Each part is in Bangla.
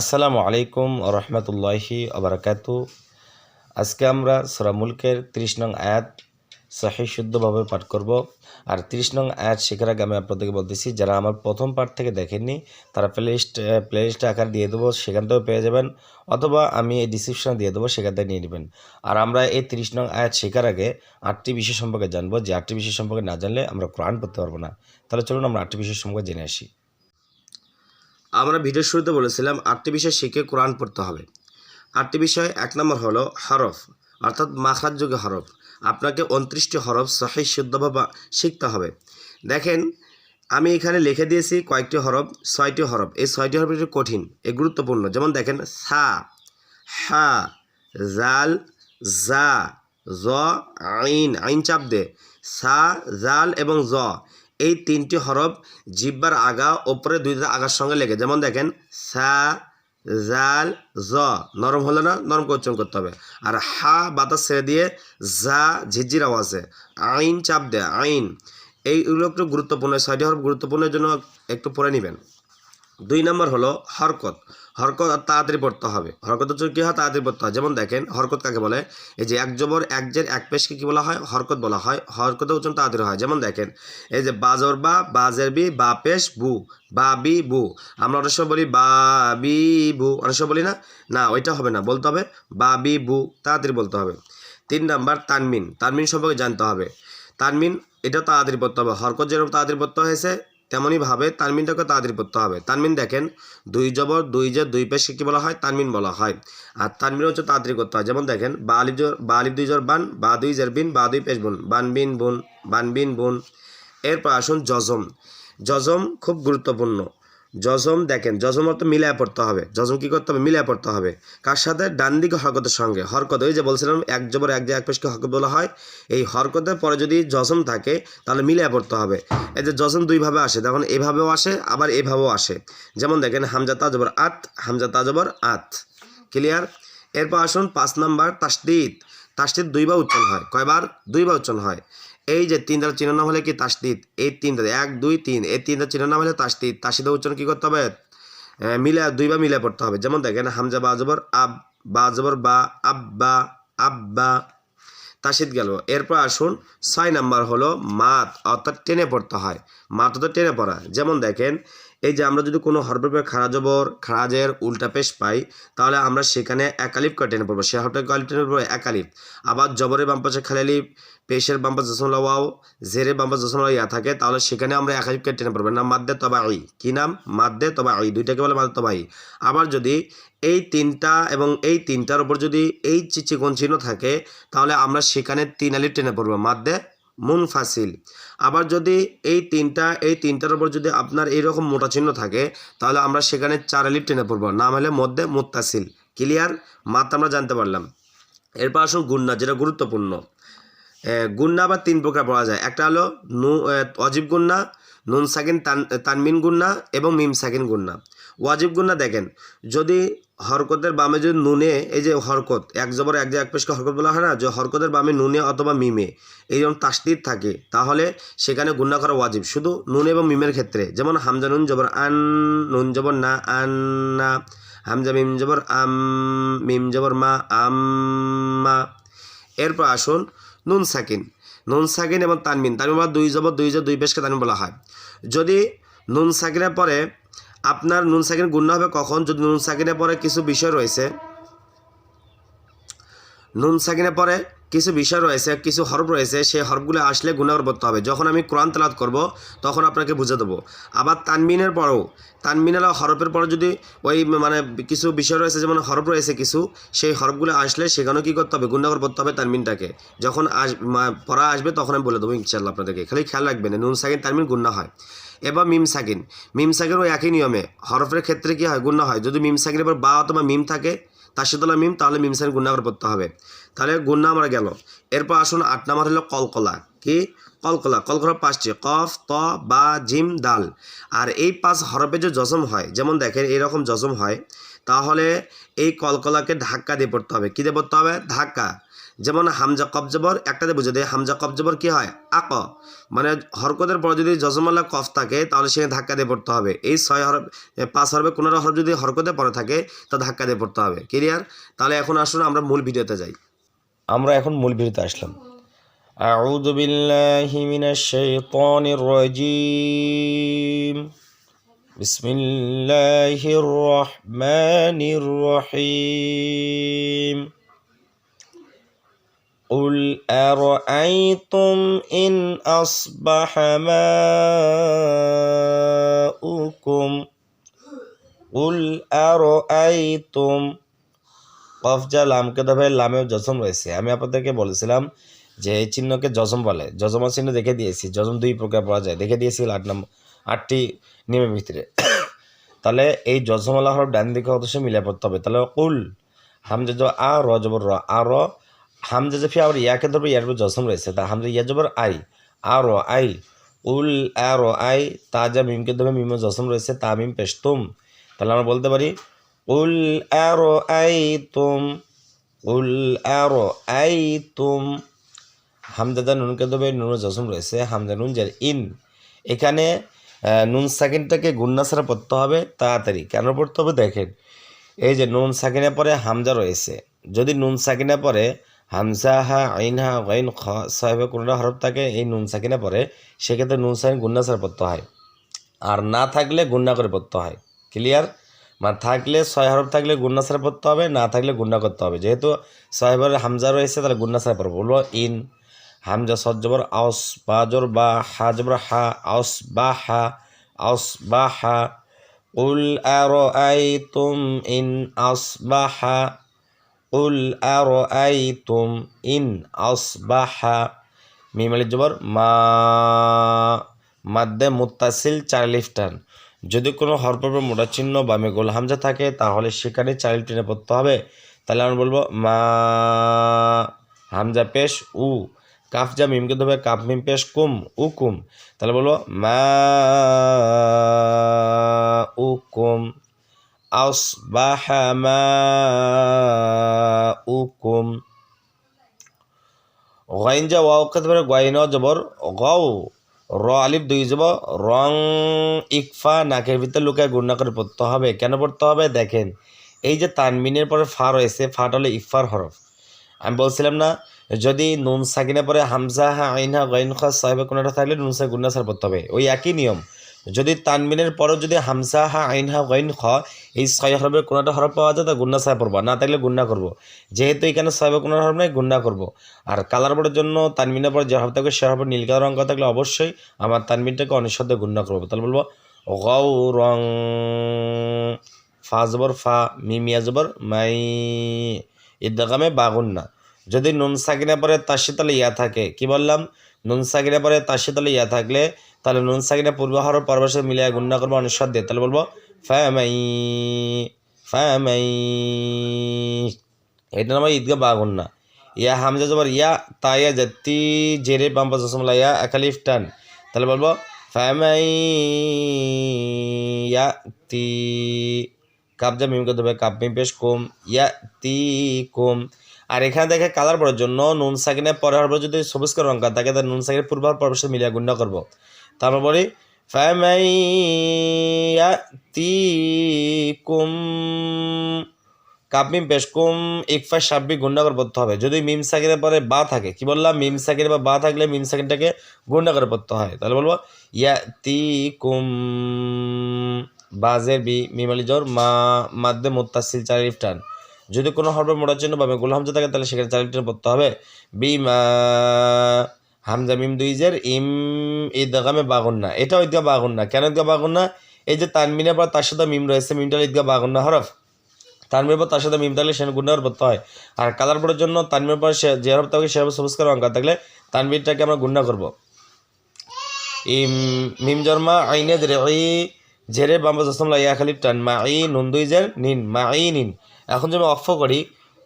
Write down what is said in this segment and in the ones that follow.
আসসালামু আলাইকুম রহমতুল্লাহি আবরাকাতু আজকে আমরা সূরা মুলকের ত্রিশ নং আয়াত সহি শুদ্ধভাবে পাঠ করব। আর ত্রিশ নং আয়াত শেখার আগে আমি আপনাদেরকে বলতেছি, যারা আমার প্রথম পার্ট থেকে দেখেননি, তারা প্লেলিস্ট প্লেলিস্ট আকার দিয়ে দেবো, সেখান থেকেও পেয়ে যাবেন, অথবা আমি এই ডিসক্রিপশনে দিয়ে দেবো, সেখান থেকে নিয়ে নেবেন। আর আমরা এই ত্রিশ নং আয়াত শেখার আগে আটটি বিষয় সম্পর্কে জানব, যে আটটি বিষয় সম্পর্কে না জানলে আমরা কোরআন পড়তে পারব না। তাহলে চলুন আমরা আটটি বিষয় সম্পর্কে জেনে আসি। আমরা ভিডিওর শুরুতে বলেছিলাম আটটি বিষয় শিখে কোরআন পড়তে হবে। আটটি বিষয়, এক নম্বর হলো হরফ, অর্থাৎ মাখরাজযোগ্য হরফ। আপনাকে উনত্রিশটি হরফ সহি, শুদ্ধভাবে শিখতে হবে। দেখেন, আমি এখানে লিখে দিয়েছি কয়েকটি হরফ, ছয়টি হরফ। এই ছয়টি হরফ একটু কঠিন, এ গুরুত্বপূর্ণ। যেমন দেখেন, সা, হা, জাল, জা, জ, আইন আইন চাপ দে। সা, জাল এবং জ এই তিনটি হরফ জিব্বার আগা ওপরে দুইটা আগার সঙ্গে লেগে। যেমন দেখেন, সা, জাল, জ। নরম হলো না, নরম উচ্চারণ করতে হবে। আর হা বাতাস ছেড়ে দিয়ে জা, ঝিরঝির আওয়াজে আইন চাপ দেয়, আইন। এইগুলো একটু গুরুত্বপূর্ণ, ছয়টি হরফ গুরুত্বপূর্ণের জন্য একটু পড়ে নেবেন। দুই নম্বর হলো হরকত। হরকত তাড়াতাড়ি পড়তে হবে। হরকত হচ্ছে কী হয়? তাড়াতাড়ি পড়তে হয়। যেমন দেখেন, হরকত কাকে বলে? এই যে এক জবর, এক জের, এক পেশকে কী বলা হয়? হরকত বলা হয়। হরকতে উচ্চারণ তাড়াতাড়ি হয়। যেমন দেখেন, এই যে বাজর বা বাজের বি, বা পেশ, বু। বা বি, বু। আমরা অনেক সময় বলি বা বি, বু। অনেক সময় বলি না? না, ওইটা হবে না। বলতে হবে বা বি, বু। তাড়াতাড়ি বলতে হবে। তিন নাম্বার, তানমিন। তানমিন সম্পর্কে জানতে হবে। তানমিন, এটাও তাড়াতাড়ি পড়তে হবে। হরকত যেরকম তাড়াতাড়ি পড়তে হয়েছে তেমনইভাবে তানমিনটাকে তাড়াতাড়ি পড়তে হবে। তানমিন দেখেন, দুই জবর, দুই যে দুই পেশকে কী বলা হয়? তানমিন বলা হয়। আর তানমিন হচ্ছে তাড়াতাড়ি করতে হয়। যেমন দেখেন বা আলিফ জোর দুই জোর বান, বা দুই জের বিন, বা দুই পেশ বুন, বান বিন বুন, বান বিন বুন। এরপর আসুন জজম জজম খুব গুরুত্বপূর্ণ। জজম, দেখেন, জজম অর্থ মিলায় পড়তে হবে। জজম কী করতে হবে? মিলায় পড়তে হবে। কার সাথে? ডান দিকে হরকতের সঙ্গে। হরকত, ওই যে বলছিলাম, এক জবর, এক যে এক পেশকে হরকত বলা হয়, এই হরকতের পরে যদি জজম থাকে, তাহলে মিলায় পড়তে হবে। এই যে জজম দুইভাবে আসে তখন এভাবেও আসে, আবার এভাবেও আসে। যেমন দেখেন, হামজা তাজবর আত, হামজা তাজবর আত। ক্লিয়ার এরপর আসুন, পাঁচ নাম্বার তাসদিদ। তাসদিদ দুইবার উচ্চারণ হয়। কয়বার? দুইবার উচ্চারণ হয়। এই যে তিন দ্বারা চিহ্ন নাম হলে কি তাসদিদ? এই তিন দ্বারা, এক, দুই, তিন। এই তিন দ্বারা চিহ্ন নাম হলে তাসদিদ। তাসদিদের উচ্চারণ কী করতে হবে? মিলে দুইবার মিলে পড়তে হবে। যেমন দেখেন, হামজা, বা, জবর, আব, বা, জবর, বা আব্বা আব্বা তাসিদ গেল। এরপর আসুন, ছয় নাম্বার হলো মাত, অর্থাৎ টেনে পড়তে হয়। মাত তো টেনে পড়া। যেমন দেখেন এই যে আমরা যদি কোনো হরফের পরে খাড়া জবর খাড়াজের উল্টা পেশ পাই, তাহলে আমরা সেখানে একালিপ করে টেনে পড়ব। সে হরফটা কালিপ টেনে পড়ব, একালিপ। আবার জবরের বাম পাশে খালিলিপ পেশের বাম পাশে জসমলা ওয়াও, জেরের বাম পাশে জসমলা ইয়া থাকে, তাহলে সেখানে আমরা একালিপ করে টেনে পড়ব। না মাদ্দে তবা আই কী নাম? মাদ্দে তবা আই দুইটাকে বলে মাদ্দে তবা আই আবার যদি এই তিনটা এবং এই তিনটার উপর যদি এই চি- চিকন চিহ্ন থাকে, তাহলে আমরা সেখানে তিন আলিপ টেনে পড়ব। মাদ্দে মুনফাসিল। আবার যদি এই তিনটা, এই তিনটার উপর যদি আপনার এইরকম মোটা চিহ্ন থাকে, তাহলে আমরা সেখানে চার আলিপ টেনে পড়ব। নাম হলে মধ্যে মুত্তাসিল। ক্লিয়ার? মাত আমরা জানতে পারলাম। এরপর আসুন গুন্না, যেটা গুরুত্বপূর্ণ। গুন্না বা তিন প্রকার পড়া যায়। একটা হলো নু অজীব গুন্না, নুন সাকিন তান, তানমিন গুন্না এবং মিম সাকিন গুন্না। ওয়াজিব গুন্না দেখেন, যদি হরকতের বামে যদি নুনে, এই যে হরকত, এক জবর, এক যে এক পেশকে হরকত বলা হয় না, যে হরকতের বামে নুনে অথবা মিমে, এই যেমন তাসদিদ থাকে, তাহলে সেখানে গুন্না করা ওয়াজিব। শুধু নুন এবং মিমের ক্ষেত্রে, যেমন হামজা নুন জবর আন, নুন জবর না, আন, না, হামজা মিম জবর আম, মিম জবর মা আম্মা এরপর আসুন নুন সাকিন। নুন সাকিন এবং তানমিন তানমিন বা দুই জবর, দুই যে দুই পেশকে তানমিন বলা হয়। যদি নুন সাকিনের পরে আপনার নুন সাকিন গুণ হবে কখন? যদি নুন সাকিনের পরে কিছু বিষয় রয়েছে, নুন সাকিনের পরে কিছু বিষয় রয়েছে, কিছু হরফ রয়েছে, সেই হরফগুলো আসলে গুণাগর করতে হবে। যখন আমি কোরআন তেলাত করব, তখন আপনাকে বুঝে দেবো। আবার তানমিনের পরেও তানমিনের হরফের পরে যদি ওই মানে কিছু বিষয় রয়েছে, যেমন হরফ রয়েছে কিছু, সেই হরফগুলো আসলে সেখানেও কী করতে হবে? গুণাগর করতে হবে তানমিনটাকে যখন আস পড়া আসবে, তখন আমি বলে দেবো ইনশাল্লাহ আপনাদেরকে। খালি খেয়াল রাখবেন, নুন সাকিন তানমিন গুণা হয়। এবার মিম সাকিন। মিম সাকিন ওই একই নিয়মে। হরফের ক্ষেত্রে কী হয়? গুণা হয়। যদি মিম সাকিনের পর বা অথবা মিম থাকে, তার সাথে মিম, তাহলে মিম সাকিন গুণাগর পড়তে হবে। তাহলে গুন্না আমরা গেল। এরপর আসুন আট নাম্বার হলো কলকলা। কি? কলকলা। কলকলা পাঁচটি কফ, ত, বা, জিম, দাল। আর এই পাঁচ হরফে যে জজম হয়, যেমন দেখেন এইরকম জজম হয়, তাহলে এই কলকলাকে ধাক্কা দিয়ে পড়তে হবে। কী দিয়ে পড়তে হবে? ধাক্কা। যেমন হামজা কবজবর একটাতে বুঝে দেয় হামজা কবজবর কি হয় আক মানে হরকতের পর যদি যজমাল্লা কফ থাকে তাহলে সেখানে ধাক্কা দিয়ে পড়তে হবে এই ছয় হরফ এ, পাঁচ হরফে কোনো হরফ যদি হরকতে পরে থাকে তা ধাক্কা দিয়ে পড়তে হবে ক্লিয়ার তাহলে এখন আসুন আমরা মূল ভিডিওতে যাই আমরা এখন মূল ভিডিওতে আসলাম أعوذ بالله من الشيطان الرجيم بسم الله الرحمن الرحيم قل أرأيتم إن أصبح ماؤكم قل أرأيتم কফ যা লামকে দফায় লামেও জজম রয়েছে আমি আপনাদেরকে বলেছিলাম যে এই চিহ্নকে জজম বলে জজমা চিহ্ন দেখে দিয়েছি জজম দুই প্রকার পাওয়া যায় দেখে দিয়েছি আট নম্বর আটটি নিয়মের ভিতরে তাহলে এই জজমালা হরফ ডান দিকে অবশ্যই মিলে পড়তে হবে তাহলে কুল হামজা জ আ র জবর র আ র হামজা যে ফি আবার ইয়াকে ধরবে, ইয়ার জসম রয়েছে। তা হামজা ইয়া জবর আই আ র আই, উল আ র আই, তাজা মিমকে ধরবে, মিম জসম রয়েছে, তা মিম পেশতুম। তাহলে আমরা বলতে পারি, উল আ র আই তুম, উল আ র আই তুম। হামজাদা নুনকে দেবে নুন জসম রয়েছে, হামজা নুন যার ইন। এখানে নুন সাকিনটাকে গুন্না পড়তে হবে, তাড়াতাড়ি। কেন পড়তে হবে? দেখেন, এই যে নুন সাকিনের পরে হামজা রয়েছে। যদি নুন সাকিনের পরে হামজা হা আইন হা গাইন, খ সাহেবে কোনোটা হরফ থাকে, এই নুন সাকিনে পরে সেক্ষেত্রে নুন সাকিন গুন্না ছাড়া পড়তে হয়। আর না থাকলে গুন্না করে পড়তে হয়। ক্লিয়ার মানে থাকলে ছয় হরফ থাকলে গুন্না ছাড়া পড়তে হবে, না থাকলে গুন্না করতে হবে। যেহেতু সাহেবের হামজা রয়েছে, তাহলে গুন্না ছাড়া পড়ব। বলব ইন, হামজা সজ্জবর আউস বাজর বা হা জবর, হা আউস বা হা আউস বা হা। উল আর তুম তুম ইন আউস বা হা মিমালি জবর মা মাদ্দে মুত্তাসিল লিফটান। যদি কোনো হরপর্ব মোটা চিহ্ন বা মেঘোল হামজা থাকে, তাহলে সেখানে চাইল্ড টেনে পড়তে হবে। তাহলে আমরা বলব মা হামজা পেশ উ, কাফ যা মিমকে ধরবে, কাফ মিম পেশ কুম, উ কুম। তাহলে বলব মা উ কুম। কুম গাইন যা ওয়াও খেতে পারে গাইন জবর গাও র আলিফ দুই যাব রং ইকফা নাকের ভিতরে লুকায় গুণনা করে পড়তে হবে। কেন পড়তে হবে؟ দেখেন। এই যে তানমিনের পরে ফা রয়েছে ফাটা হলো ইকফার হরফ। আমি বলছিলাম না, যদি নুন সাকিনের পরে হামজা হা আইনহা গাইন খা সাহেবে কোনোটা থাকলে নুন সাহেব গুন্না সার পড়তে হবে। ওই একই নিয়ম। যদি তানমিনের পরেও যদি হামসা হা আইন হা গাইন খ, এই ছয় হরফের কোনোটা হরফ পাওয়া যায় তা গুন্না সাহেব পড়ব। না থাকলে গুন্না করব। যেহেতু এখানে সাহেবে কোনো হরফ নেই, গুন্না করব। আর কালার বোর্ডের জন্য তানমিনের পর যে হরফ থাকবে সে হরফের নীল কালার অঙ্ক থাকলে অবশ্যই আমার তানমিনটাকে অনিঃশব্দে গুন্না করব। তাহলে বলব গৌ রং ফা জবর ফা মিমিয়া জবর, মাই ইদ্দাগামে বাগুন্না যদি নুন সাকিনের পরে তালে ইয়া থাকে, কি বললাম? নুন সাকিনের পরে তালে ইয়া থাকলে তাহলে নুন সাকিনের পূর্ব হরফ পরবর্তী মিলিয়ে গুন্না করব অনিঃশ্বাদ দিয়ে। তাহলে বলব ফ্যামাই ফ্যামাই এটা নাম ঈদগা বাগুন্না ইয়া হামজা জবর, ইয়া তাইয়া জাতি জেরে বাম্পা জসমলা ইয়া একালিফ টান। তাহলে বলব ফ্যামাই ইয়া তি কাবজা মিম করতে হবে, কাপ মিম পেশ কম, ইয়া তি কম। আর এখানে দেখে কালার পড়ার জন্য নুন সাকিনের পরে হরফ যদি সবুজ রঙ থাকে, তাহলে নুন সাকিনের পূর্ব হরফ পরবর্তী মিলিয়ে গুণ্য করব। তারপরে কাপিম কাপমিম পেশকুম ইকফা সাব্বি গুন্ডাগর পড়তে হবে। যদি মিম সাকিরের পরে বা থাকে, কি বললাম? মিম সাকির বা বা থাকলে মিম সাকিরটাকে গুন্ডাগর পড়তে হয়। তাহলে বলব ইয়া তি কুম বাজের বি মিম আলি জোর মা, মাদ্দে মুত্তাসিল চারিফ টান যদি কোনো হরবে মোড়ার চিহ্ন বা গোলাম থাকে তাহলে সেখানে চারিফ টান পড়তে হবে। বি মা হামজা মিম দুই জের, ইম ঈদগামে বাগুন্না। এটাও ঈদগা বাগুন না কেন ঈদগা বাগুন না এই যে তানমিনের পর তার সাথে মিম রয়েছে মিমটা ঈদগা বাগুন না হরফ। তানমির পর তার সাথে মিম থাকলে সেখানে গুন্ডার পড়তে হয়। আর কালার বোর্ডের জন্য তানমির পর সে যে হরফ থাকে সে হরফ সবুজ করে অঙ্কা থাকলে তানমিরটাকে আমরা গুন্ডা করব। ইম, মিম জন্মা, আইনে জেরে ই জেরে বাম্বা জসম ইয়া খালি টান। মা ই, নুন দুই জের, নিন। মা ই, নিন। এখন যদি আমি অফ করি,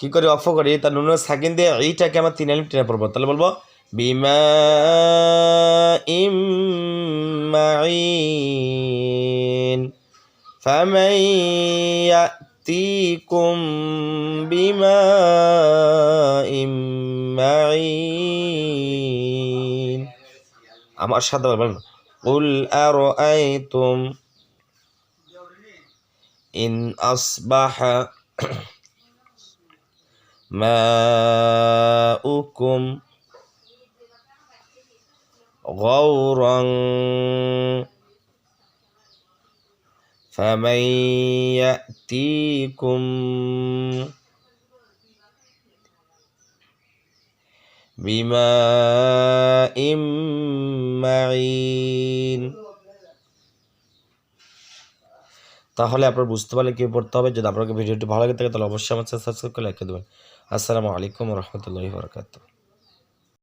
কী করে? অফ করি, তার নুনের সাকিন দিয়ে এইটাকে আমার তিন আলিম টেনে পড়ব। তাহলে বলব বিমা ইম মাইন فمن يأتيكم بماء معين আমার সাথে বলবেন قل أرأيتم إن أصبح ماؤكم غورا فمن يأتيكم بماء معين তাহলে আপনার বুঝতে পারলে কি পড়তে হবে যদি আপনাকে ভিডিওটি ভালো লাগে থাকে তাহলে অবশ্যই আমার সাবস্ক্রাইব করে লাইক দেবেন আসসালামু আলাইকুম রহমতুল্লাহি বরকাতুহ